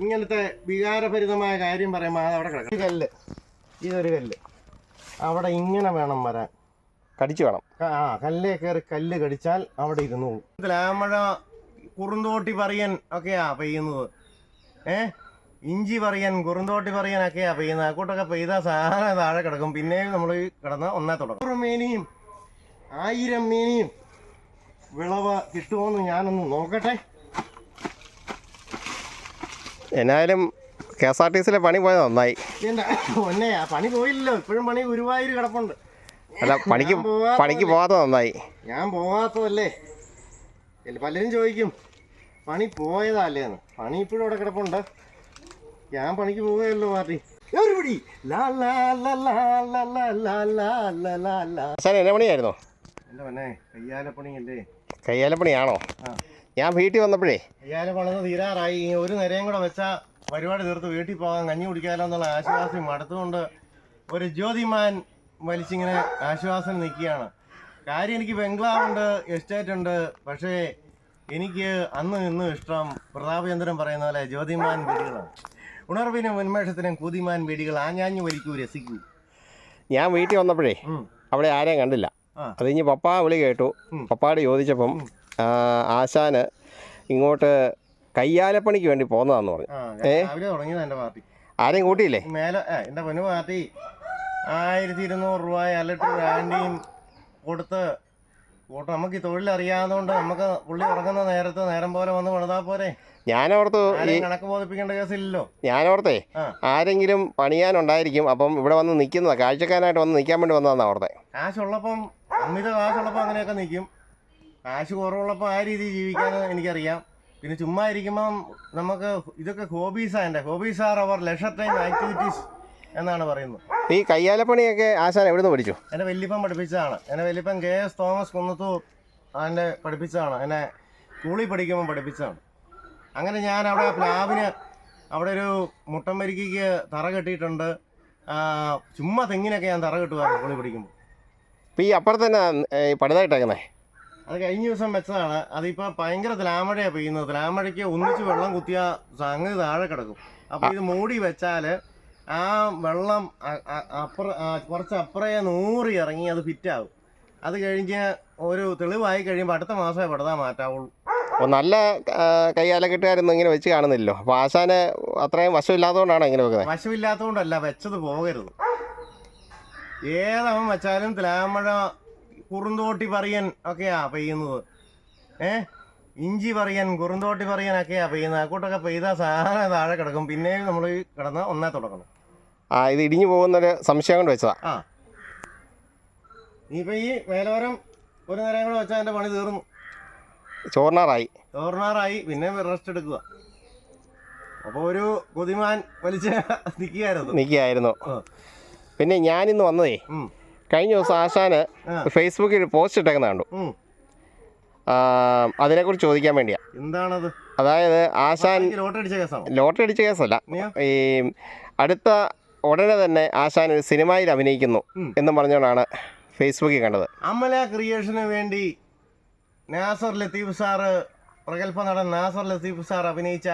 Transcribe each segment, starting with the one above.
ഇങ്ങനത്തെ വികാരഭരിതമായ കാര്യം പറയുമ്പോൾ അത് അവിടെ കിടക്കും ഈ കല്ല്. ഇതൊരു കല്ല്. അവിടെ ഇങ്ങനെ വേണം വരാൻ. കടിച്ചു വേണം. ആ കല്ലേ കയറി കല്ല് കടിച്ചാൽ അവിടെ ഇരുന്നു ലാമഴ കുറുന്തോട്ടി പറയൻ ഒക്കെയാ പെയ്യുന്നത്. ഏ? ഇഞ്ചി പറയൻ കുറുന്തോട്ടി പറയൻ ഒക്കെയാ പെയ്യുന്നത്. അക്കൂട്ടൊക്കെ പെയ്താൽ സാധാരണ താഴെ കിടക്കും. പിന്നെ നമ്മൾ കിടന്ന് ഒന്നേ തുടങ്ങും. നൂറ് മീനിയും ആയിരം മീനിയും വിളവ് കിട്ടുമോന്ന് ഞാനൊന്ന് നോക്കട്ടെ. എന്നായാലും കെ എസ് ആർ ടി സിയിലെ പണി പോയത് നന്നായി പണി പോയില്ലല്ലോ ഇപ്പോഴും പണി ഗുരുവായൂർ കിടപ്പുണ്ട് അല്ല പണിക്ക് പണിക്ക് പോവാത്ത നന്നായി ഞാൻ പോകാത്തതല്ലേ പലരും ചോദിക്കും പണി പോയതല്ലേന്ന് പണി ഇപ്പോഴും അവിടെ കിടപ്പുണ്ട് ഞാൻ പണിക്ക് പോവുകയല്ലോ പാർട്ടി എവിടെ എന്നെ പണിയായിരുന്നോ എന്റെ പണേ കയ്യാലപ്പണിയല്ലേ കയ്യാലപ്പണിയാണോ ആ ഞാൻ വീട്ടിൽ വന്നപ്പോഴേ വളർന്ന് തീരാറായി. ഒരു നേരം കൂടെ വെച്ചാൽ പരിപാടി തീർത്ത് വീട്ടിൽ പോകാൻ കഞ്ഞി കുടിക്കാലോ എന്നുള്ള ആശ്വാസം അടുത്തുകൊണ്ട് ഒരു ജ്യോതിമാൻ വലിച്ചിങ്ങനെ ആശ്വാസം നിൽക്കുകയാണ്. കാര്യം എനിക്ക് ബംഗ്ലാവുണ്ട് എസ്റ്റേറ്റ് ഉണ്ട്. പക്ഷേ എനിക്ക് അന്ന് ഇന്നും ഇഷ്ടം പ്രതാപചന്ദ്രൻ പറയുന്ന പോലെ ജ്യോതിമാൻ വീടുകളാണ്. ഉണർവിനും ഉന്മേഷത്തിനും കൂതിമാൻ വീടുകൾ ആഞ്ഞാഞ്ഞു വലിക്കൂ രസിക്കൂ. ഞാൻ വീട്ടിൽ വന്നപ്പോഴേ അവിടെ ആരെയും കണ്ടില്ല. അത് കഴിഞ്ഞ് പപ്പ വിളി കേട്ടു. പപ്പാട് ചോദിച്ചപ്പം ആശാന് ഇങ്ങോട്ട് കയ്യാലപ്പണിക്ക് വേണ്ടി പോകുന്നതാന്ന് പറഞ്ഞു. ആരെയും കൂട്ടിയില്ലേ? മേലെ എന്റെ പൊന്നു പാർട്ടി ആയിരത്തി ഇരുന്നൂറ് രൂപ അലട്ട് വേണ്ടിയും കൊടുത്ത് കൂട്ടം നമുക്ക് ഈ തൊഴിൽ അറിയാവുന്നതുകൊണ്ട് നമുക്ക് പുള്ളി ഉറങ്ങുന്ന നേരത്ത് നേരം പോലെ വന്ന് പണിതാ പോരെ. ഞാനോർത്തു കണക്ക് ബോധിപ്പിക്കേണ്ട കേസില്ലല്ലോ. ഞാനോർത്തേ. ആരെങ്കിലും പണിയാനുണ്ടായിരിക്കും അപ്പം ഇവിടെ വന്ന് നിൽക്കുന്നതാ കാഴ്ചക്കാരനായിട്ട് വന്ന് നിൽക്കാൻ വേണ്ടി വന്നതാണ് ഓർത്തെ. കാശുള്ളപ്പം അമിത കാശുള്ളപ്പം അങ്ങനെയൊക്കെ നിൽക്കും. കാശ് കുറവുള്ളപ്പോൾ ആ രീതി ജീവിക്കാൻ എനിക്കറിയാം. പിന്നെ ചുമ്മാ ഇരിക്കുമ്പം നമുക്ക് ഇതൊക്കെ ഹോബീസാണ് എന്റെ. Hobbies are our leisure time activities എന്നാണ് പറയുന്നത്. ഈ കയ്യാലപ്പണിയൊക്കെ ആശാൻ എവിടുന്ന് പഠിച്ചു? എന്നെ വല്യപ്പൻ പഠിപ്പിച്ചതാണ്. എന്നെ വല്യപ്പൻ കെ എസ് തോമസ് കുന്നത്തൂർ എന്നെ പഠിപ്പിച്ചതാണ്. എന്നെ സ്കൂളിൽ പഠിക്കുമ്പോൾ പഠിപ്പിച്ചതാണ്. അങ്ങനെ ഞാൻ അവിടെ പ്ലാവിന് അവിടെ ഒരു മുട്ടമ്പരിക്ക് തറ കെട്ടിയിട്ടുണ്ട്. ചുമ്മാ തെങ്ങിനൊക്കെ ഞാൻ തറ കെട്ടുമായിരുന്നു സ്കൂളിൽ പഠിക്കുമ്പോൾ ഇപ്പം ഈ അപ്പുറത്തന്നെ തന്നെ പടുതായിട്ടേക്കുന്നേ അത് കഴിഞ്ഞ ദിവസം വെച്ചതാണ്. അതിപ്പോ ഭയങ്കര ദ്രാമഴയാണ് പെയ്യുന്നത്. തിലാമഴയ്ക്ക് ഒന്നിച്ച് വെള്ളം കുത്തിയ സംഗതി താഴെ കിടക്കും. അപ്പൊ ഇത് മൂടി വെച്ചാൽ ആ വെള്ളം അപ്പുറ കുറച്ച് അപ്പുറേ നൂറി ഇറങ്ങി അത് ഫിറ്റാകും. അത് കഴിഞ്ഞ് ഒരു തെളിവായി കഴിയുമ്പോൾ അടുത്ത മാസമേ പെടുത്താൻ മാറ്റാവുള്ളൂ. അപ്പോൾ നല്ല കയ്യാലക്കെട്ടുകാരൊന്നും ഇങ്ങനെ വെച്ച് കാണുന്നില്ലല്ലോ. അപ്പോൾ ആശാന് അത്രയും വശമില്ലാത്തതുകൊണ്ടാണ് ഇങ്ങനെ വെക്കുന്നത്? വശമില്ലാത്തതുകൊണ്ടല്ല വെച്ചത് പോകരുത്. ഏതവൻ വെച്ചാലും തിലാമഴ കുറുന്തോട്ടി പറയൻ ഒക്കെയാ പെയ്യുന്നത്. ഏ? ഇഞ്ചി പറയൻ കുറുന്തോട്ടി പറയൻ ഒക്കെയാ പെയ്യുന്നത്. അക്കൂട്ടൊക്കെ പെയ്താൽ സാധനം താഴെ കിടക്കും. പിന്നെ നമ്മൾ കിടന്ന് ഒന്നേ തുടങ്ങണം. ആ ഇത് ഇടിഞ്ഞു പോകുന്നൊരു സംശയം കൊണ്ട് വെച്ചതാ. ആ. ഇനിയിപ്പോൾ ഈ മേലോരം ഒരു നേരം കൂടെ വെച്ചാൽ എന്റെ പണി തീർന്നു. ചോർണാറായി ചോർണാറായി പിന്നെ റെസ്റ്റ് എടുക്കുക. അപ്പോൾ ഒരു കൊതിമാൻ വലിച്ച് നിൽക്കുകയായിരുന്നു. നിൽക്കുകയായിരുന്നു. പിന്നെ ഞാനിന്ന് വന്നതേ. കഴിഞ്ഞ ദിവസം ആശാന് ഫേസ്ബുക്കിൽ പോസ്റ്റ് ഇട്ടേക്കുന്ന കണ്ടു. കുറിച്ച് അതിനെക്കുറിച്ച് ചോദിക്കാൻ വേണ്ടിയാ. എന്താണത്? അതായത് ആശാൻ ലോട്ടറി അടിച്ച കേസല്ല. ഈ അടുത്ത ഉടനെ തന്നെ ആശാൻ ഒരു സിനിമയിൽ അഭിനയിക്കുന്നു. എന്ന് പറഞ്ഞുകൊണ്ടാണ് ഫേസ്ബുക്കിൽ കണ്ടത്. അമല ക്രിയേഷന് വേണ്ടി നാസർ ലത്തീഫ് സാറ് പ്രഗത്ഭ നടൻ നാസർ ലത്തീഫ് സാർ അഭിനയിച്ച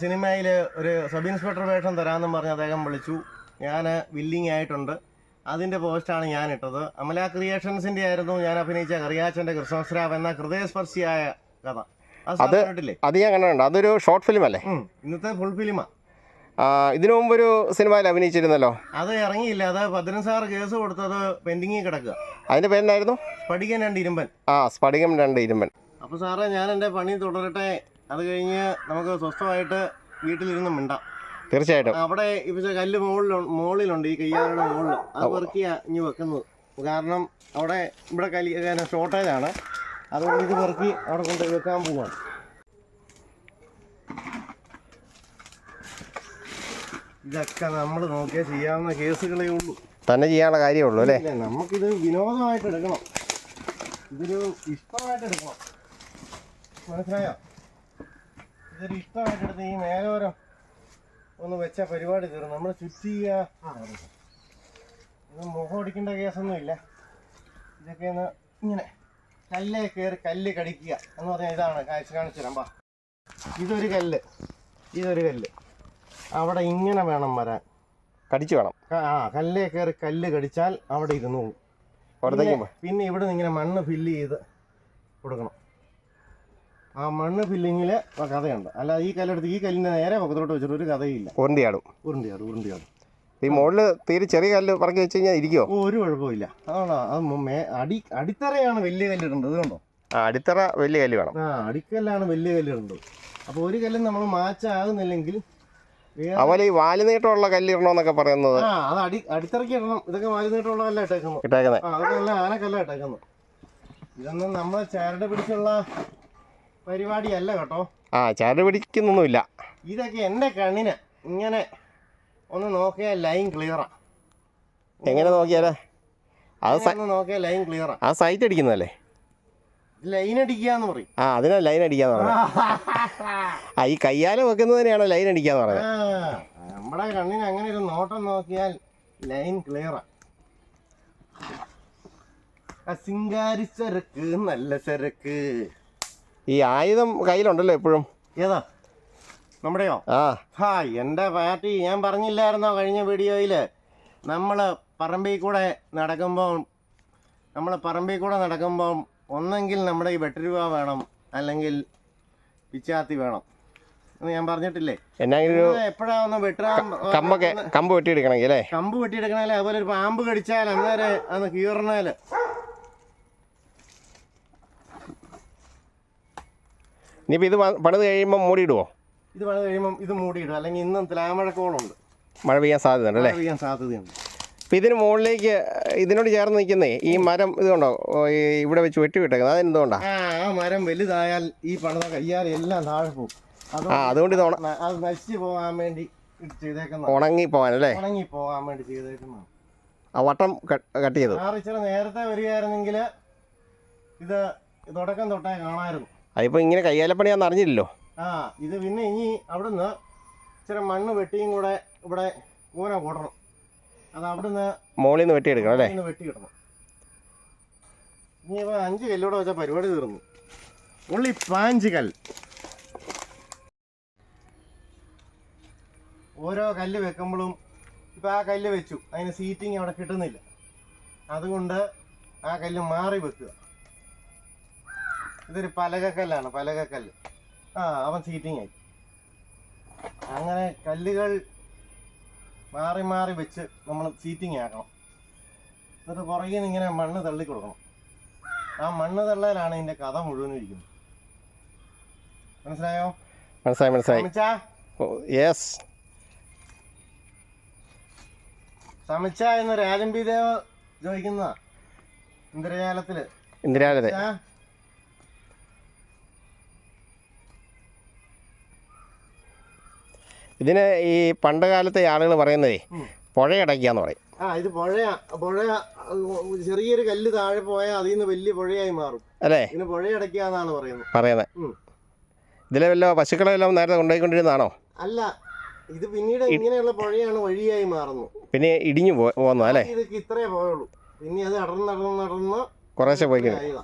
സിനിമയിൽ ഒരു സബ് ഇൻസ്പെക്ടർ വേഷം തരാമെന്നും പറഞ്ഞ് അദ്ദേഹം വിളിച്ചു. ഞാൻ വില്ലിങ് ആയിട്ടുണ്ട്. അതിന്റെ പോസ്റ്റാണ് ഞാൻ ഇട്ടത് അമല ക്രിയേഷൻസിന്റെ ആയിരുന്നു ഞാൻ അഭിനയിച്ച കറിയാച്ചന്റെ കൃഷ്ണസ്രാവ് എന്ന ഹൃദയസ്പർശിയായ കഥ. അത് അത് ഞാൻ കണ്ടിട്ടുണ്ട്. അതൊരു ഷോർട്ട് ഫിലിം അല്ലേ? ഇന്നത്തെ ഫുൾ ഫിലിമാ ഇതിനു മുമ്പ് ഒരു സിനിമയിൽ അഭിനയിച്ചിരുന്നല്ലോ? അത് ഇറങ്ങിയില്ല. അത് സാർ കേസ് കൊടുത്തത് പെൻഡിങ്ങിൽ കിടക്കുക. അതിന്റെ പേരെന്നായിരുന്നു? സ്പടികൻ രണ്ട് ഇരുമ്പൻ. ആ സ്പടികം രണ്ട് ഇരുമ്പൻ. അപ്പൊ സാറേ ഞാൻ എന്റെ പണി തുടരട്ടെ. അത് കഴിഞ്ഞ് നമുക്ക് സ്വസ്ഥമായിട്ട് വീട്ടിലിരുന്ന് മിണ്ടാം. തീർച്ചയായിട്ടും. അവിടെ ഇപ്പം കല്ല് മുകളിൽ മുകളിലുണ്ട് ഈ കയ്യാറുടെ മുകളിൽ അത് പെറുക്കിയാ ഇനി വെക്കുന്നത് കാരണം അവിടെ ഇവിടെ കലി ഷോർട്ടേജ് ആണ്. അതുകൊണ്ട് ഇത് പെറുക്കി അവിടെ കൊണ്ട് വെക്കാൻ പോവാണ്. ഇതൊക്കെ നമ്മൾ നോക്കിയാൽ ചെയ്യാവുന്ന കേസുകളേ ഉള്ളൂ. തന്നെ ചെയ്യാനുള്ള കാര്യമേ ഉള്ളൂ അല്ലേ നമുക്കിത് വിനോദമായിട്ട് എടുക്കണം. ഇതൊരു ഇഷ്ടമായിട്ട് എടുക്കണം. മനസ്സിലായോ? ഇതൊരു ഇഷ്ടമായിട്ട് എടുത്ത് ഈ മേലോരം ഒന്ന് വെച്ച പരിപാടി തീർന്നു. നമ്മൾ ചുറ്റ് ഇത് മുഖം അടിക്കേണ്ട കേസൊന്നും ഇല്ല ഇതൊക്കെ ഒന്ന് ഇങ്ങനെ കല്ലേ കയറി കല്ല് കടിക്കുക എന്ന് പറഞ്ഞാൽ ഇതാണ് കാഴ്ച കാണിച്ചു തരാം. ഇതൊരു കല്ല്. ഇതൊരു കല്ല്. അവിടെ ഇങ്ങനെ വേണം വരാൻ. കടിച്ചു വേണം. ആ കല്ലേ കയറി കല്ല് കടിച്ചാൽ അവിടെ ഇരുന്നോളൂ. പിന്നെ ഇവിടെ നിന്ന് ഇങ്ങനെ മണ്ണ് ഫില്ല് ചെയ്ത് കൊടുക്കണം. ആ മണ്ണ് ഫില്ലിങ്ങിൽ കഥയുണ്ട്. അല്ല ഈ കല്ലെടുത്ത് ഈ കല്ലിന് നേരെ പക്കത്തോട്ട് വെച്ചിട്ട് ഒരു കഥയില്ല. ഉരുണ്ടിയാടും. ഉരുണ്ടിയാട് ഉരുണ്ടിയാട്. ഈ മുകളിൽ തീരെ ചെറിയ കല്ല് പറഞ്ഞു വെച്ച് കഴിഞ്ഞാൽ ഇരിക്കുമോ ഓ ഒരു കുഴപ്പമില്ല ആണോ? അത് അടി അടിത്തറയാണ് വലിയ കല്ലിടേണ്ടത് കണ്ടോ? ആ അടിത്തറ വലിയ കല്ല് വേണം. ആ അടിക്കല്ലാണ് വലിയ കല്ലിടേണ്ടത്. അപ്പോൾ ഒരു കല്ലും നമ്മൾ മാച്ചാകുന്നില്ലെങ്കിൽ അതുപോലെ ഈ വാൽ നീട്ടമുള്ള എന്നൊക്കെ ഇടണമെന്നൊക്കെ പറയുന്നത് ആ അത് അടി അടിത്തറയ്ക്ക് ഇടണം. ഇതൊക്കെ വാലുനീട്ടമുള്ള കല്ല ഇട്ടേക്കുന്നു. ഇട്ടേക്കുന്നത് ആ അതൊക്കെ നല്ല ആനക്കല്ല ഇട്ടേക്കുന്നു ഇതൊന്നും നമ്മളെ ചരട് പിടിച്ചുള്ള പരിപാടിയല്ല കേട്ടോ. ആ ചാട് പിടിക്കുന്നൊന്നുമില്ല. ഇതൊക്കെ എന്റെ കണ്ണിന് ഇങ്ങനെ ഒന്ന് നോക്കിയാൽ ലൈൻ ക്ലിയറാ. എങ്ങനെ നോക്കിയാലേ? അത് ഒന്ന് നോക്കിയാൽ ലൈൻ ക്ലിയറാ. ആ സൈറ്റ് അടിക്കുന്നതല്ലേ? ലൈൻ അടിക്കാന്ന് പറയും. ആ അതിനാ ലൈൻ അടിക്കാന്ന് പറഞ്ഞത് ആ ഈ കയ്യാല വെക്കുന്നതിനെയാണോ ലൈൻ അടിക്കാന്ന് പറഞ്ഞത് നമ്മുടെ കണ്ണിന് അങ്ങനെ ഒരു നോട്ടം നോക്കിയാൽ ലൈൻ ക്ലിയറാ. സിംഗാരി ചരക്ക് നല്ല ചരക്ക് ഈ ആയുധം കയ്യിലുണ്ടല്ലോ എപ്പോഴും. ഏതാ? നമ്മുടെയോ? ആ. ഹാ എന്റെ പാർട്ടി ഞാൻ പറഞ്ഞില്ലായിരുന്നോ കഴിഞ്ഞ വീഡിയോയിൽ? നമ്മൾ പറമ്പിൽ കൂടെ നടക്കുമ്പോൾ നമ്മൾ പറമ്പിൽ കൂടെ നടക്കുമ്പോൾ ഒന്നെങ്കിൽ നമ്മുടെ ഈ വെട്ടരൂപ വേണം അല്ലെങ്കിൽ പിച്ചാത്തി വേണം. എന്ന് ഞാൻ പറഞ്ഞിട്ടില്ലേ? എപ്പോഴാ ഒന്ന് വെട്ടാൻ കമ്പൊക്കെ കമ്പ് വെട്ടിയെടുക്കണമെങ്കിൽ അല്ലേ? കമ്പ് വെട്ടിയെടുക്കണേ അതുപോലെ ഒരു പാമ്പ് കടിച്ചാൽ അന്നേരം അന്ന് കീറണേൽ. ഇനിയിപ്പോൾ ഇത് പണിത് കഴിയുമ്പോൾ മൂടിയിടുവോ? ഇത് പണിത് കഴിയുമ്പോൾ ഇത് മൂടിയിടും. അല്ലെങ്കിൽ ഇന്നും തുലാമഴക്കോളുണ്ട്. മഴ പെയ്യാൻ സാധ്യതയുണ്ട് അല്ലേ? പെയ്യാൻ സാധ്യതയുണ്ട്. അപ്പം ഇതിന് മുകളിലേക്ക് ഇതിനോട് ചേർന്ന് നിൽക്കുന്നേ ഈ മരം ഇതുകൊണ്ടോ ഇവിടെ വെച്ച് വെട്ടി വിട്ടേക്കുന്നത്. അതെന്തുകൊണ്ടാണ് ആ മരം വലുതായാൽ ഈ പണിത കയ്യാൽ എല്ലാം താഴെ പോകും. ആ അതുകൊണ്ട് ഇത് അത് നശിച്ചു പോകാൻ വേണ്ടി ചെയ്തേക്കുന്ന ഉണങ്ങി പോകാൻ അല്ലേ? ഉണങ്ങി പോകാൻ വേണ്ടി ചെയ്തേക്കുന്നതാണ്. ആ വട്ടം കട്ട് ചെയ്തു നേരത്തെ വരികയായിരുന്നെങ്കിൽ ഇത് തുടക്കം തൊട്ടേ കാണാമായിരുന്നു അതിപ്പോൾ ഇങ്ങനെ കയ്യാലപ്പണിയാന്ന് അറിഞ്ഞില്ലല്ലോ. ആ ഇത് പിന്നെ ഇനി അവിടുന്ന് ഇച്ചിരി മണ്ണ് വെട്ടിയും കൂടെ ഇവിടെ ഊന കൂട്ടണം അത് അവിടുന്ന് മോളിൽ നിന്ന് വെട്ടിയെടുക്കണം അല്ലേ? വെട്ടി വെട്ടിയിടണം. ഇനി ഇപ്പൊ അഞ്ച് കല്ലൂടെ വെച്ചാൽ പരിപാടി തീർന്നു. ഉള്ളി പാഞ്ച് കല്ല്. ഓരോ കല്ല് വെക്കുമ്പോഴും ഇപ്പൊ ആ കല്ല് വെച്ചു. അതിന് സീറ്റിംഗ് അവിടെ കിട്ടുന്നില്ല. അതുകൊണ്ട് ആ കല്ല് മാറി വെക്കുക. ഇതൊരു പലകക്കല്ലാണ് പലകക്കല്ല്. ആ അവൻ സീറ്റിംഗ് ആയി. അങ്ങനെ കല്ലുകൾ മാറി മാറി വെച്ച് നമ്മൾ സീറ്റിംഗ് ആക്കണം. എന്നിട്ട് പുറകിൽ നിന്ന് ഇങ്ങനെ മണ്ണ് തള്ളി കൊടുക്കണം. ആ മണ്ണ് തള്ളലാണ് ഇതിന്റെ കഥ മുഴുവൻ ഇരിക്കുന്നത്. മനസ്സിലായോ? മനസ്സിലായി മനസ്സിലായി. സമിച്ച? യെസ് സമിച്ച എന്ന് രാജംബിദേവ് ചോദിക്കുന്ന ഇന്ദ്രജാലത്തിൽ. ഇന്ദിരാലതെ ഇതിന് ഈ പണ്ട് കാലത്തെ ആളുകൾ പറയുന്നതേ. പുഴയടയ്ക്കാന്ന് പറയും. ആ ഇത് പുഴയാ പുഴ ചെറിയൊരു കല്ല് താഴെ പോയാൽ അതിൽ നിന്ന് വലിയ പുഴയായി മാറും. അല്ലേ? ഇതിന് പുഴയടയ്ക്കാന്നാണ് പറയുന്നത്. പറയുന്നത്. ഇതിലെ വല്ല പശുക്കളെ എല്ലാം നേരത്തെ കൊണ്ടുപോയിക്കൊണ്ടിരുന്നതാണോ? അല്ല ഇത് പിന്നീട് ഇങ്ങനെയുള്ള പുഴയാണ് വഴിയായി മാറുന്നത് പിന്നെ ഇടിഞ്ഞു പോകുന്നു അല്ലേ? ഇതൊക്കെ ഇത്രേ പോയുള്ളൂ പിന്നെ അത് അടർന്ന് അടർന്ന് നടന്ന് കുറേശ്ശെ ആയതാ.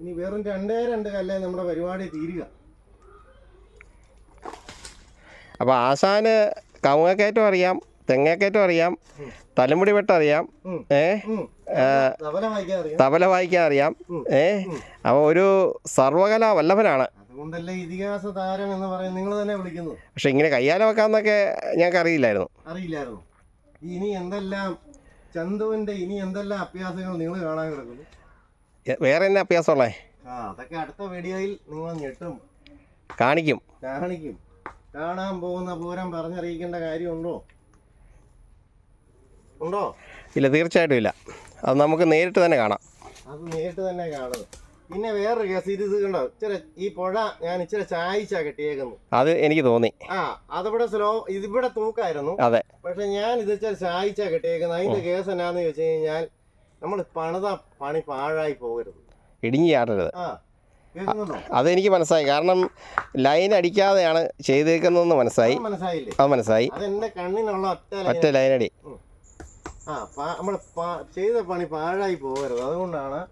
ഇനി വെറും രണ്ടേ രണ്ട് കല്ലേ നമ്മുടെ പരിപാടി തീരുക. അപ്പോൾ ആശാന് കവുങ്ങക്കയറ്റം അറിയാം തെങ്ങേക്കയറ്റം അറിയാം തലമുടി വെട്ടറിയാം. ഏ? തബല വായിക്കാൻ അറിയാം. തബല വായിക്കാൻ അറിയാം ഏ? അപ്പോൾ ഒരു സർവകലാ വല്ലഭനാണ്. അതുകൊണ്ടല്ലേ ഇതിഹാസ താരം എന്ന് പറയുന്നത് നിങ്ങൾ തന്നെ വിളിക്കുന്നത് പക്ഷെ ഇങ്ങനെ കയ്യാല വെക്കാന്നൊക്കെ ഞങ്ങൾക്ക് അറിയില്ലായിരുന്നു. അറിയില്ലായിരുന്നു. ഇനി എന്തെല്ലാം ചന്തുവിന്റെ ഇനി എന്തെല്ലാം അഭ്യാസങ്ങൾ നിങ്ങൾ കാണാൻ കിടക്കുന്നു? വേറെ എന്നാ അഭ്യാസമുള്ളേ? ആ അതൊക്കെ അടുത്ത വീഡിയോയിൽ നിങ്ങൾ ഞെട്ടും. കാണിക്കും. കാണിക്കും. കാണാൻ പോകുന്ന പൂരം പറഞ്ഞറിയിക്കേണ്ട കാര്യമുണ്ടോ? ഉണ്ടോ? ഇല്ല തീർച്ചയായിട്ടും ഇല്ല. അത് നമുക്ക് നേരിട്ട് തന്നെ കാണാം. അത് നേരിട്ട് തന്നെ കാണുന്നത് പിന്നെ വേറൊരു കേസ് ഇത് കണ്ടോ? ഇച്ചിരി ഈ പുഴ ഞാൻ ഇച്ചിരി ചായച്ചാ കെട്ടിയേക്കുന്നു. അത് എനിക്ക് തോന്നി. ആ അതിവിടെ സ്ലോ ഇതിവിടെ തൂക്കായിരുന്നു. അതെ. പക്ഷെ ഞാൻ ഇത് ഇച്ചിരി ചായച്ചാ കെട്ടിയേക്കുന്നത്. അതിന്റെ കേസ് എന്നാന്ന് ചോദിച്ചു കഴിഞ്ഞാൽ നമ്മൾ പണിത പണി പാഴായി പോകരുത്. ഇടുങ്ങി ചാടരുത് ആ. അതെനിക്ക് മനസ്സായി കാരണം ലൈൻ അടിക്കാതെയാണ് ചെയ്തേക്കുന്നതെന്ന് മനസ്സായി അത് മനസ്സിലായി. കണ്ണിനുള്ള ഒറ്റ ലൈൻ ലൈനടി ആ നമ്മൾ ചെയ്ത പണി പാഴായി പോകരുത്. അതുകൊണ്ടാണ്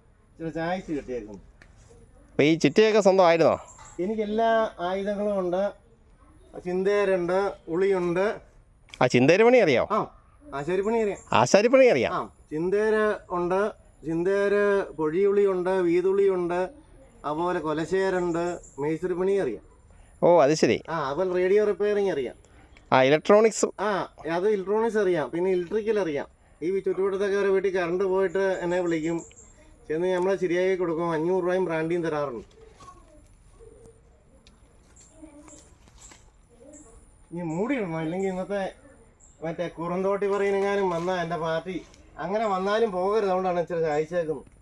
ചായച്ച് കിട്ടിയേക്കുന്നത്. ഈ ചിറ്റയൊക്കെ സ്വന്തമായിരുന്നോ? എനിക്ക് എല്ലാ ആയുധങ്ങളും ഉണ്ട്. ചിന്തേരുണ്ട് ഉളിയുണ്ട്. ആ ചിന്തേരപ്പണി അറിയാമോ ആ ആശാരിപ്പണി അറിയാം. ആശാരിപ്പണി അറിയാം. ആ ചിന്തേര് ഉണ്ട്. ചിന്തേര് പൊഴിയുളിയുണ്ട് വീതുളിയുണ്ട്. അതുപോലെ കൊലശേരുണ്ട് മേസ്തിരിപ്പണി അറിയാം. ഓ അത് ശരി. ആ അതുപോലെ റേഡിയോ റിപ്പയറിങ് അറിയാം. ആ ഇലക്ട്രോണിക്സ്. ആ അത് ഇലക്ട്രോണിക്സ് അറിയാം പിന്നെ ഇലക്ട്രിക്കൽ അറിയാം. ഈ ചുറ്റുവട്ടത്തൊക്കെ ഒരു വീട്ടിൽ കറണ്ട് പോയിട്ട് എന്നെ വിളിക്കും. ചെന്ന് നമ്മൾ ശരിയാക്കി കൊടുക്കും അഞ്ഞൂറ് രൂപയും ബ്രാൻഡിയും തരാറുണ്ട്. ഇനി മൂടിയിടണം? ഇല്ലെങ്കിൽ ഇന്നത്തെ മറ്റേ കുറുന്തോട്ടി പറയുന്നെങ്ങാനും വന്നാൽ എന്റെ പാർട്ടി. അങ്ങനെ വന്നാലും പോകരുത് അതുകൊണ്ടാണ് ഇച്ചിരി അയച്ചേക്കുന്നത്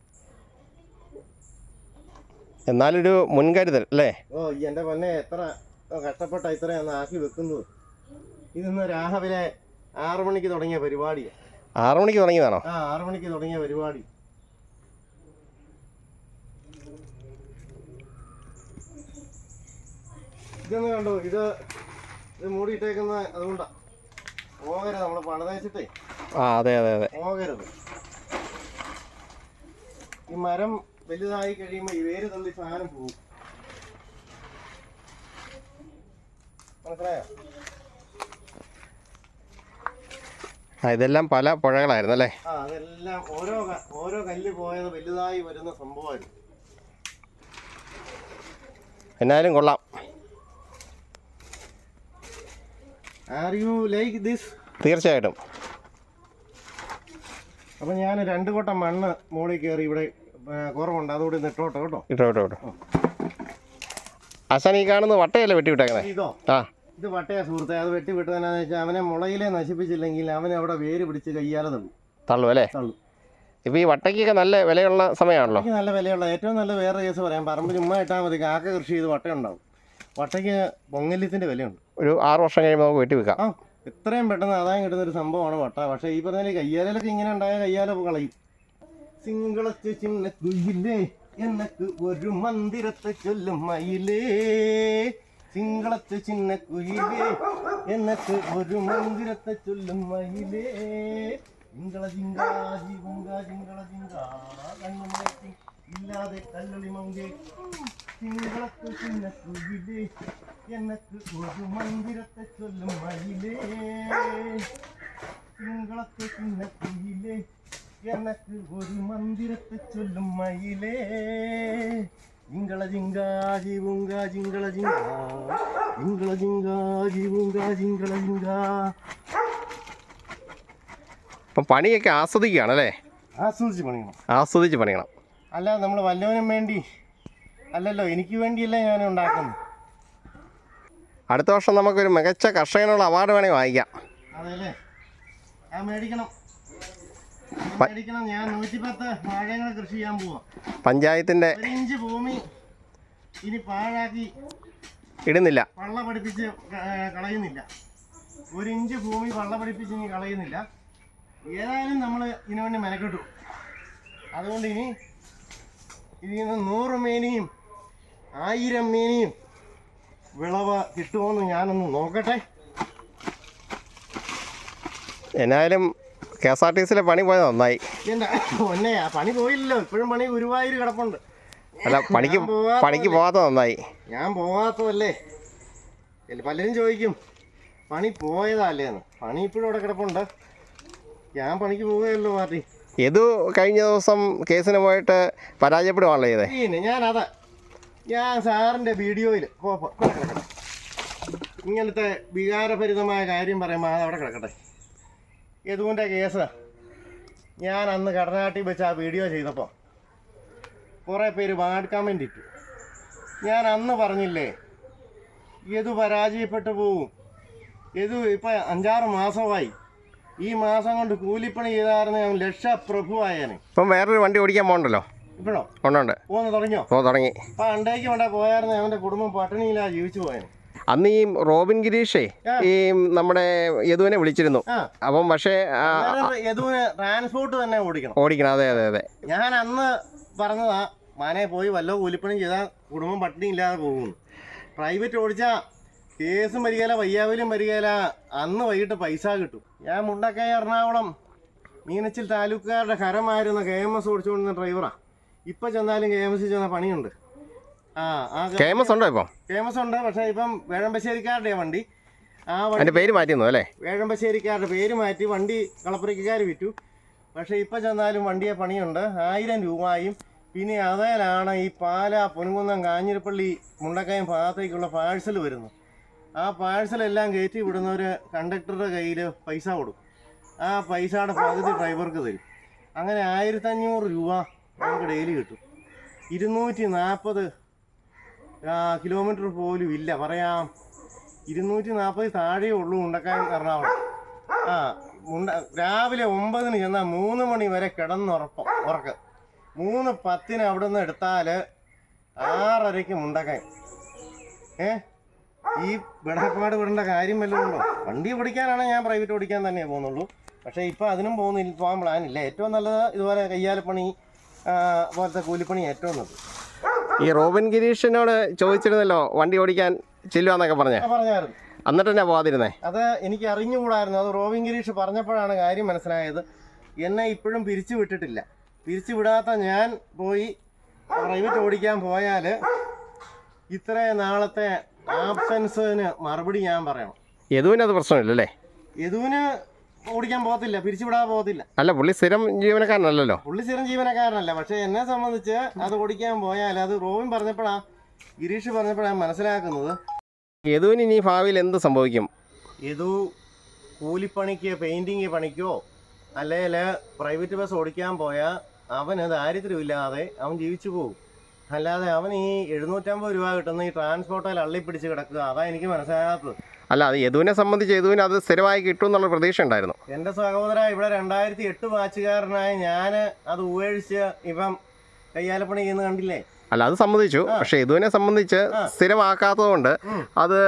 എന്നാലൊരു മുൻകരുതൽ അല്ലേ? ഓ എന്റെ എന്റെ പൊന്നെ എത്ര കഷ്ടപ്പെട്ട ഇത്രയാണ് ആക്കി വെക്കുന്നത്. ഇതിന്ന് രാവിലെ ആറു മണിക്ക് തുടങ്ങിയ പരിപാടി. ആറു മണിക്ക് തുടങ്ങിയതാണോ? ആ ആറു മണിക്ക് തുടങ്ങിയ പരിപാടി. ഇതൊന്ന് കണ്ടോ? ഇത് ഇത് മൂടിയിട്ടേക്കുന്ന അതുകൊണ്ടാ. പോകരുത് നമ്മൾ പണിതേച്ചിട്ടേ. ആ അതെ അതെ അതെ. പോകരുത്. ഈ മരം വലുതായി കഴിയുമ്പോൾ ഈ വേര് തള്ളി സാധനം പോകും. മനസ്സിലായോ? ആ ഇതെല്ലാം പല പുഴകളായിരുന്നു അല്ലേ? ആ അതെല്ലാം ഓരോ ഓരോ കല്ല് പോയത് വലുതായി വരുന്ന സംഭവമായിരുന്നു. എന്നാലും കൊള്ളാം. ആർ യു ലൈക്ക് ദിസ് തീർച്ചയായിട്ടും. അപ്പം ഞാൻ രണ്ട് കൂട്ടം മണ്ണ് മോളിൽ കയറി ഇവിടെ കുറവുണ്ട്. അതുകൂടി നിട്ടോട്ടോ കേട്ടോ? ഇട്ടോ ഇട്ടോ ഇട്ടോ. ആശാൻ ഈ കാണുന്ന വട്ടയല്ലേ വെട്ടി വിട്ടേക്കണേ ഇതോ? ആ. ഇത് വട്ടയ സുഹൃത്തെ. അത് വെട്ടി വിട്ടതെന്നാന്ന് വെച്ചാൽ അവനെ മുളയിലെ നശിപ്പിച്ചില്ലെങ്കിൽ അവനെ അവിടെ വേര് പിടിച്ച് കയ്യാലെ തള്ളു. തള്ളു അല്ലേ? തള്ളു. ഇപ്പൊ ഈ വട്ടയ്ക്കൊക്കെ നല്ല വിലയുള്ള സമയമാണല്ലോ. നല്ല വിലയുള്ള ഏറ്റവും നല്ല വേറെ കേസ് പറയാം. പറമ്പ് ചുമ്മാ ഇട്ടാൽ മതി. കാക്ക കൃഷി ചെയ്ത് വട്ട ഉണ്ടാവും. വട്ടയ്ക്ക് പൊങ്ങല്യത്തിന്റെ വിലയുണ്ട്. ഒരു ആറ് വർഷം കഴിയുമ്പോൾ നമുക്ക് വെട്ടി വെക്കാം ഇത്രയും പെട്ടെന്ന് ആദായം കിട്ടുന്ന ഒരു സംഭവമാണ് വട്ട. പക്ഷേ ഈ പറഞ്ഞ കയ്യാലൊക്കെ ഇങ്ങനെ ഉണ്ടായ കയ്യാല കളയും. ചിന്ന കുയിലേ എന്നക്ക് ഒരു മന്ദിരത്തെ ചൊല്ലും മയിലേ. സിംഗളത്തെ ചിന്ന കുയിലേ എന്നക്ക് ഒരു മന്ദിരത്തെ ചൊല്ലും മയിലേ. ഇംഗള ജിങ്കാ ജീവുങ്കാ ജിങ്കള ജിങ്കാ ഇല്ലാതെ കല്ലളി മങ്കേ സിംഗളത്തെ ചിന്ന കുയിലേ എന്നക്ക് ഒരു മന്ദിരത്തെ ചൊല്ലും മയിലേ. സിംഗളത്തെ ചിന്ന എന്നക്ക് ഒരു മന്ദിരത്തെ ചൊല്ലും മയിലേ. ജിങ്കള ജിങ്കാ ജീവുങ്ക ജിങ്കള ജിങ്കാ. ജിങ്കള ജിങ്കാ ജീവുങ്ക ജിങ്കള ജിങ്കാ. അപ്പം പണിയൊക്കെ ആസ്വദിക്കുകയാണ് അല്ലേ? ആസ്വദിച്ച് പണിയണം. ആസ്വദിച്ച് പണിയണം. അല്ല നമ്മൾ വല്ലവനും വേണ്ടി. അല്ലല്ലോ എനിക്ക് വേണ്ടിയല്ല ഞാൻ ഉണ്ടാക്കുന്നത്. അടുത്ത വർഷം നമുക്കൊരു മികച്ച കർഷകനുള്ള അവാർഡ് വേണമെങ്കിൽ വാങ്ങിക്കാം. അതെ അല്ലേ? ഞാൻ മേടിക്കണം. ഭൂമി ഇനി പാഴാക്കി ഇടുന്നില്ല. വള്ള പഠിപ്പിച്ച് കളയുന്നില്ല. ഒരു ഇഞ്ച് ഭൂമി വള്ള പഠിപ്പിച്ച് ഇനി കളയുന്നില്ല. ഏതായാലും നമ്മൾ ഇതിനു വേണ്ടി മെനക്കെട്ടു. അതുകൊണ്ട് ഇനി ഇതിൽ നിന്ന് നൂറ് മേനിയും ആയിരം മേനിയും വിളവ് കിട്ടുമോയെന്ന് ഞാനൊന്ന് നോക്കട്ടെ. എന്നായാലും കെ എസ് ആർ ടി സിയിലെ പണി പോയത് നന്നായി. ഒന്നേ പണി പോയില്ലല്ലോ. ഇപ്പോഴും പണി ഗുരുവായൂർ കിടപ്പുണ്ട്. അല്ല പണിക്ക് ഞാൻ. പണിക്ക് പോകാത്ത നന്നായി. ഞാൻ പോവാത്തതല്ലേ. പലരും ചോദിക്കും പണി പോയതല്ലേന്ന്? പണി ഇപ്പോഴും അവിടെ കിടപ്പുണ്ട്. ഞാൻ പണിക്ക് പോവുകയല്ലോ പാർട്ടി. ഏതു കഴിഞ്ഞ ദിവസം കേസിന് പോയിട്ട് പരാജയപ്പെടുവാണല്ലോ ചെയ്തേ. പിന്നെ ഞാനതാ ഞാൻ സാറിന്റെ വീഡിയോയിൽ കോപ്പം ഇങ്ങനത്തെ വികാരഭരിതമായ കാര്യം പറയുമ്പോൾ അത് അവിടെ കിടക്കട്ടെ. യദുവിന്റെ കേസ്. ഞാൻ അന്ന് കടനാട്ടിൽ വെച്ച് ആ വീഡിയോ ചെയ്തപ്പോൾ കുറേ പേര് ബാഡ് കമന്റ് ഇട്ടു. ഞാൻ അന്ന് പറഞ്ഞില്ലേ യദു പരാജയപ്പെട്ടു പോവും. യദു ഇപ്പം അഞ്ചാറ് മാസമായി. ഈ മാസം കൊണ്ട് കൂലിപ്പണി ചെയ്തായിരുന്നു ഞാൻ ലക്ഷപ്രഭുവായേനെ. ഇപ്പം വേറൊരു വണ്ടി ഓടിക്കാൻ പോകണ്ടല്ലോ? ഇപ്പോഴോ? ഉണ്ടുണ്ട് പോകുന്നു തുടങ്ങിയോ? ഓ തുടങ്ങി. അപ്പം അണ്ടേക്ക് വേണ്ട പോയായിരുന്നു അവന്റെ കുടുംബം പട്ടിണിയിലാണ് ജീവിച്ചു പോയത് അന്ന് ഈ റോബിൻ ഗിരീഷേ ഈ നമ്മുടെ യദുവിനെ വിളിച്ചിരുന്നു. അപ്പം പക്ഷേ യദുവിന് ട്രാൻസ്പോർട്ട് തന്നെ ഓടിക്കണം. ഓടിക്കണം. അതെ അതെ അതെ. ഞാൻ അന്ന് പറഞ്ഞതാ മാനെ പോയി വല്ല കൂലിപ്പണിയും ചെയ്താൽ കുടുംബം പട്ടിണി ഇല്ലാതെ പോകുന്നു. പ്രൈവറ്റ് ഓടിച്ചാ കേസും വരികയില്ല വയ്യാവലും വരികയില്ല അന്ന് വൈകിട്ട് പൈസ കിട്ടും. ഞാൻ മുണ്ടക്കായ എറണാകുളം മീനച്ചിൽ താലൂക്കുകാരുടെ ഹരമായിരുന്ന കെ എം എസ് ഓടിച്ചുകൊണ്ടിരുന്ന ഡ്രൈവറാണ് ഇപ്പം ചെന്നാലും കെ എം എസ് ചെന്ന പണിയുണ്ട്. കെ എം എസ് ഉണ്ടോ ഇപ്പം? കെ എം എസ് ഉണ്ട് പക്ഷേ ഇപ്പം വേഴമ്പശ്ശേരിക്കാരുടെ വണ്ടി. ആ അതിന്റെ പേര് മാറ്റിയെന്നു അല്ലേ? വേഴമ്പശ്ശേരിക്കാരുടെ പേര് മാറ്റി വണ്ടി കളപ്പുരയ്ക്കാർ വിറ്റു. പക്ഷേ ഇപ്പം ചെന്നാലും വണ്ടിയെ പണിയുണ്ട്. ആയിരം രൂപയും. പിന്നെ അതേലാണ് ഈ പാല പൊൻകുന്നം കാഞ്ഞിരപ്പള്ളി മുണ്ടക്കയം ഭാഗത്തേക്കുള്ള പാഴ്സൽ വരുന്നു ആ പാഴ്സലെല്ലാം കയറ്റി വിടുന്നവർ കണ്ടക്ടറുടെ കയ്യിൽ പൈസ കൊടുക്കും. ആ പൈസയുടെ പകുതി ഡ്രൈവർക്ക് തരും. അങ്ങനെ ആയിരത്തഞ്ഞൂറ് രൂപ നമുക്ക് ഡെയിലി കിട്ടും. ഇരുന്നൂറ്റി നാൽപ്പത് കിലോമീറ്റർ പോലും ഇല്ല. പറയാം ഇരുന്നൂറ്റി നാൽപ്പത് താഴെ ഉള്ളൂ ഉണ്ടക്കാൻ എറണാകുളം. ആ ഉണ്ട രാവിലെ ഒമ്പതിന് ചെന്നാൽ മൂന്ന് മണി വരെ കിടന്നുറപ്പം ഉറക്കം. മൂന്ന് പത്തിന് അവിടെ നിന്ന് എടുത്താൽ ആറരയ്ക്ക് മുണ്ടക്കാൻ ഏ? ഈ വിടക്കാട് വിടേണ്ട കാര്യം വല്ലതും ഉണ്ടോ? വണ്ടി ഓടിക്കാനാണ് ഞാൻ പ്രൈവറ്റ് ഓടിക്കാൻ തന്നെ പോകുന്നുള്ളൂ. പക്ഷേ ഇപ്പോൾ അതിനും പോകുന്നില്ല പോകാൻ പ്ലാനില്ല ഏറ്റവും നല്ലത് ഇതുപോലെ കയ്യാലപ്പണി പോലത്തെ കൂലിപ്പണി ഏറ്റവും നല്ലത്. ഈ റോബിൻ ഗിരീഷിനോട് ചോദിച്ചിരുന്നല്ലോ വണ്ടി ഓടിക്കാൻ ചെല്ലുവാന്നൊക്കെ പറഞ്ഞേ. പറഞ്ഞായിരുന്നു. എന്നിട്ട് തന്നെ പോകാതിരുന്നേ അത് എനിക്ക് അറിഞ്ഞുകൂടായിരുന്നു. അത് റോബിൻ ഗിരീഷ് പറഞ്ഞപ്പോഴാണ് കാര്യം മനസ്സിലായത്. എന്നെ ഇപ്പോഴും പിരിച്ചു വിട്ടിട്ടില്ല. പിരിച്ചു വിടാത്ത ഞാൻ പോയി പ്രൈവറ്റ് ഓടിക്കാൻ പോയാൽ ഇത്ര നാളത്തെ ആബ്സെൻസിന് മറുപടി ഞാൻ പറയണം. യദുവിന് അത് പ്രശ്നമില്ലല്ലേ? യദുവിന് ഓടിക്കാൻ പോകത്തില്ല പിരിച്ചു വിടാൻ പോകത്തില്ല. അല്ല പുള്ളി സ്ഥിരം ജീവനക്കാരനല്ലല്ലോ. പുള്ളി സ്ഥിരം ജീവനക്കാരനല്ല പക്ഷെ എന്നെ സംബന്ധിച്ച് അത് ഓടിക്കാൻ പോയാൽ അത് റോവിൻ പറഞ്ഞപ്പോഴാ ഗിരീഷ് പറഞ്ഞപ്പോഴാണ് മനസ്സിലാക്കുന്നത്. യദുവിന് ഇനി ഭാവിയിൽ എന്ത് സംഭവിക്കും? യദു കൂലിപ്പണിക്ക് പെയിന്റിങ് പണിക്കോ അല്ലെങ്കിൽ പ്രൈവറ്റ് ബസ് ഓടിക്കാൻ പോയാൽ അവന് ദാരിദ്ര്യമില്ലാതെ അവൻ ജീവിച്ചു പോകും അല്ലാതെ അവൻ ഈ എഴുന്നൂറ്റമ്പത് രൂപ കിട്ടുന്ന ഈ ട്രാൻസ്പോർട്ടിൽ അള്ളിപ്പിടിച്ച് കിടക്കുക അതാ എനിക്ക് മനസ്സിലാകാത്തത്. അല്ല അത് യദുവിനെ സംബന്ധിച്ച് യദുവിന് അത് സ്ഥിരമായി കിട്ടും എന്നുള്ള പ്രതീക്ഷ ഉണ്ടായിരുന്നു. എന്റെ സഹോദര ഇവിടെ രണ്ടായിരത്തി എട്ട് വാച്ചുകാരനായ ഞാൻ അത് ഉപേക്ഷിച്ച് ഇപ്പം കയ്യാലപ്പണി ചെയ്യുന്ന കണ്ടില്ലേ? അല്ല അത് സംബന്ധിച്ചു പക്ഷെ യദുവിനെ സംബന്ധിച്ച് സ്ഥിരമാക്കാത്തതുകൊണ്ട്. അത്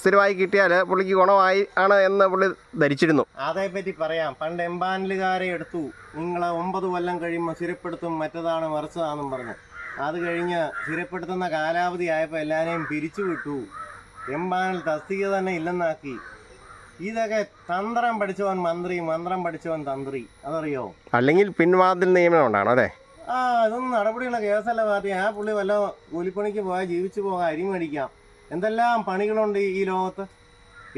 സ്ഥിരമായി കിട്ടിയാൽ പുള്ളിക്ക് ഗുണമായി ആണ് എന്ന് പുള്ളി ധരിച്ചിരുന്നു. അതേപ്പറ്റി പറയാം. പണ്ട് എംബാനലുകാരെ എടുത്തു. നിങ്ങളെ ഒമ്പത് കൊല്ലം കഴിയുമ്പോൾ സ്ഥിരപ്പെടുത്തും മറ്റതാണ് മറിച്ചതാണെന്നും പറഞ്ഞു. അത് കഴിഞ്ഞ് സ്ഥിരപ്പെടുത്തുന്ന കാലാവധി ആയപ്പോൾ എല്ലാവരെയും പിരിച്ചു വിട്ടു എംപാനൽ തസ്തിക തന്നെ ഇല്ലെന്നാക്കി. ഇതൊക്കെ തന്ത്രം പഠിച്ചവൻ മന്ത്രി മന്ത്രം പഠിച്ചവൻ തന്ത്രി. അതറിയോ? അല്ലെങ്കിൽ പിൻവാതിൽ നിയമനം ഉണ്ടാണോ അതെ ആ ഇതൊന്നും നടപടിയുള്ള കേസല്ല പാർട്ടി. ആ പുള്ളി വല്ല കൂലിപ്പണിക്ക് പോയാൽ ജീവിച്ചു പോകാം അരി മേടിക്കാം. എന്തെല്ലാം പണികളുണ്ട് ഈ- ലോകത്ത്?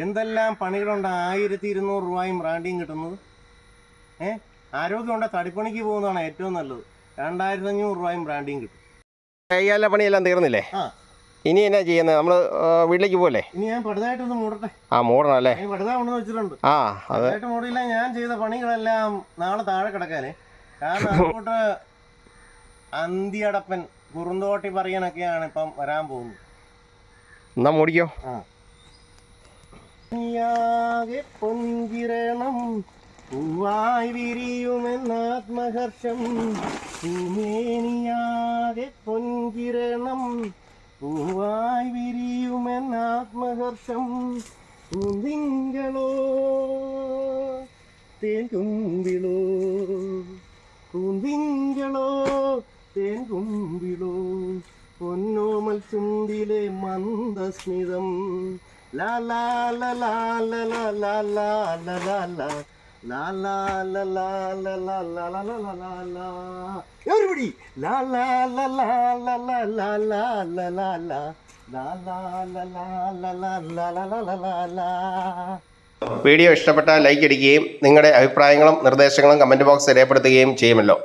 എന്തെല്ലാം പണികളുണ്ട് ആയിരത്തി ഇരുന്നൂറ് രൂപയും ബ്രാൻഡിയും കിട്ടുന്നത്? ഏ? ആരോഗ്യമുണ്ട് തടിപ്പണിക്ക് പോകുന്നതാണ് ഏറ്റവും നല്ലത്. രണ്ടായിരത്തി അഞ്ഞൂറ് രൂപയും ബ്രാൻഡിയും കിട്ടും. കൈകാലിലെ പണിയെല്ലാം തീർന്നില്ലേ? ആ. ഇനി എന്നാ ചെയ്യുന്നത് നമ്മൾ വീട്ടിലേക്ക് പോകല്ലേ ഇനി ഞാൻ പടുതായിട്ടൊന്ന് മൂടട്ടെ. ആ മൂടണം അല്ലേ? പടുതാ കൊണ്ടു വെച്ചിട്ടുണ്ട്. ആ അത് മൂടിയില്ല ഞാൻ ചെയ്ത പണികളെല്ലാം നാളെ താഴെ കിടക്കാനേ കാരണം അങ്ങോട്ട് അന്തിയടപ്പൻ കുറുന്തോട്ടി പറയാനൊക്കെയാണ് ഇപ്പം വരാൻ പോകുന്നത്. എന്നാ മൂടിക്കോ. നീയാകെ പൊൻകിരണം പൂവായി വിരിയുമെന്നാത്മഹർഷം ഭൂമേനിയാകെ പൊൻകിരണം പൂവായി വിരിയുമെന്നാത്മഹർഷം പൂന്തിങ്കളോ തേൻകുമ്പിളോ പൂന്തിങ്കളോ തേൻകുമ്പിളോ പൊന്നോമൽ ചുണ്ടിലെ മന്ദസ്മിതം ലാലാല ലാലല ലാലാല ലാല എവരിബടി വീഡിയോ ഇഷ്ടപ്പെട്ടാൽ ലൈക്ക് അടിക്കുകയും നിങ്ങളുടെ അഭിപ്രായങ്ങളും നിർദ്ദേശങ്ങളും കമന്റ് ബോക്സ് രേഖപ്പെടുത്തുകയും ചെയ്യുമല്ലോ